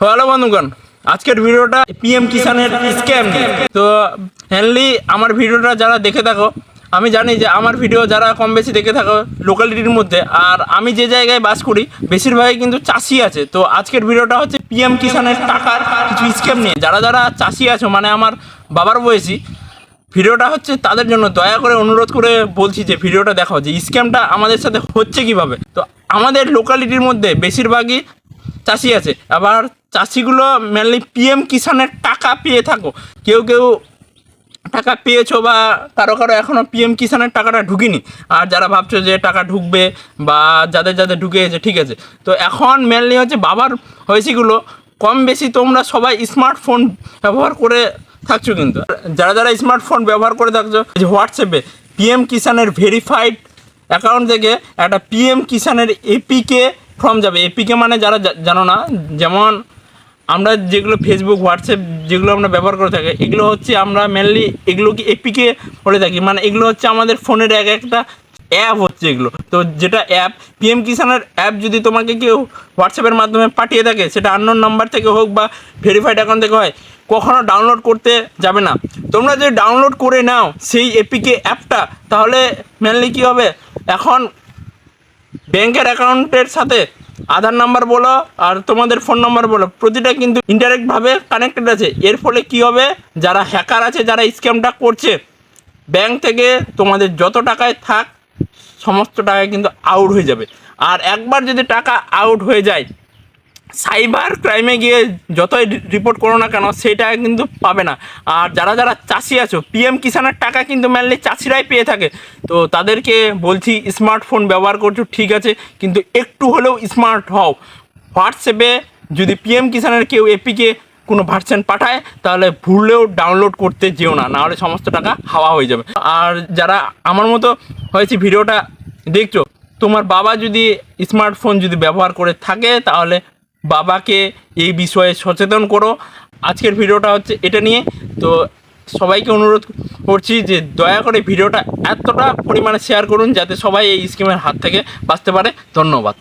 Hello বন্ধুগণ, আজকের ভিডিওটা পিএম কিষানের স্ক্যাম তো মেনলি আমার ভিডিওটা যারা দেখে থাকো, আমি জানি যে আমার ভিডিও যারা কম বেশি দেখে থাকো লোকালিটির মধ্যে, আর আমি যে জায়গায় বাস করি, বেশিরভাগই কিন্তু চাষি আছে। তো আজকের ভিডিওটা হচ্ছে পিএম কিষানের টাকার কিছু স্ক্যাম নিয়ে। যারা যারা চাষি আছো মানে আমার বাবার বয়সী, ভিডিওটা হচ্ছে তাদের জন্য দয়া করে অনুরোধ করে বলছি যে ভিডিওটা দেখাও যে স্ক্যামটা আমাদের সাথে হচ্ছে কীভাবে। তো আমাদের লোকালিটির মধ্যে বেশিরভাগই চাষি আছে। আবার চাষিগুলো মেনলি পিএম কিষানের টাকা পেয়ে থাকো। কেউ কেউ টাকা পেয়েছ বা কারও কারও এখনও পিএম কিষানের টাকাটা ঢুকিনি। আর যারা ভাবছ যে টাকা ঢুকবে বা যাদের যাদের ঢুকে গেছে, ঠিক আছে। তো এখন মেনলি হচ্ছে বাবার হয়েছিগুলো। কম বেশি তোমরা সবাই স্মার্টফোন ব্যবহার করে থাকছো কিন্তু। যারা যারা স্মার্টফোন ব্যবহার করে থাকছো যে হোয়াটসঅ্যাপে পিএম কিষানের ভেরিফাইড অ্যাকাউন্ট থেকে একটা পিএম কিষানের এপিকে ফর্ম যাবে। এপিকে মানে যারা জানো না, যেমন আমরা যেগুলো ফেসবুক হোয়াটসঅ্যাপ যেগুলো আমরা ব্যবহার করে থাকি, এগুলো হচ্ছে আমরা মেনলি এগুলো কি এপিকে বলে থাকি? মানে এগুলো হচ্ছে আমাদের ফোনের এক একটা অ্যাপ হচ্ছে এগুলো। তো যেটা অ্যাপ পিএম কিষানের অ্যাপ যদি তোমাকে কেউ হোয়াটসঅ্যাপের মাধ্যমে পাঠিয়ে থাকে, সেটা আননোন নাম্বার থেকে হোক বা ভেরিফাইড অ্যাকাউন্ট থেকে হয়, কখনো ডাউনলোড করতে যাবে না। তোমরা যদি ডাউনলোড করে নাও সেই এপিকে অ্যাপটা তাহলে মেনলি কী হবে? এখন ব্যাংকের অ্যাকাউন্টের সাথে আধার নাম্বার বলো আর তোমাদের ফোন নাম্বার বলো, প্রতিটা কিন্তু ইনডাইরেক্টভাবে কানেক্টেড আছে। এর ফলে কি হবে? যারা হ্যাকার আছে, যারা স্ক্যামটা করছে ব্যাংক থেকে তোমাদের যত টাকায় থাক, সমস্ত টাকা কিন্তু আউট হয়ে যাবে। আর একবার যদি টাকা আউট হয়ে যায় সাইবার ক্রাইমে গিয়ে যতই রিপোর্ট করো না কেন সেই টাকা কিন্তু পাবে না। আর যারা যারা চাষি আছো পিএম কিষানের টাকা কিন্তু মেনলি চাষিরাই পেয়ে থাকে। তো তাদেরকে বলছি স্মার্টফোন ব্যবহার করছ, ঠিক আছে, কিন্তু একটু হলেও স্মার্ট হও। হোয়াটসঅ্যাপে যদি পিএম কিষানের কেউ এপিকে কোনো ভার্সন পাঠায়, তাহলে ভুললেও ডাউনলোড করতে যেও না, নাহলে সমস্ত টাকা হাওয়া হয়ে যাবে। আর যারা আমার মতো হয়েছে, ভিডিওটা দেখছ, তোমার বাবা যদি স্মার্টফোন যদি ব্যবহার করে থাকে, তাহলে বাবাকে এই বিষয়ে সচেতন করো। আজকের ভিডিওটা হচ্ছে এটা নিয়ে। তো সবাইকে অনুরোধ করছি যে দয়া করে ভিডিওটা এতটা পরিমাণে শেয়ার করুন যাতে সবাই এই স্কিমের হাত থেকে বাঁচতে পারে। ধন্যবাদ।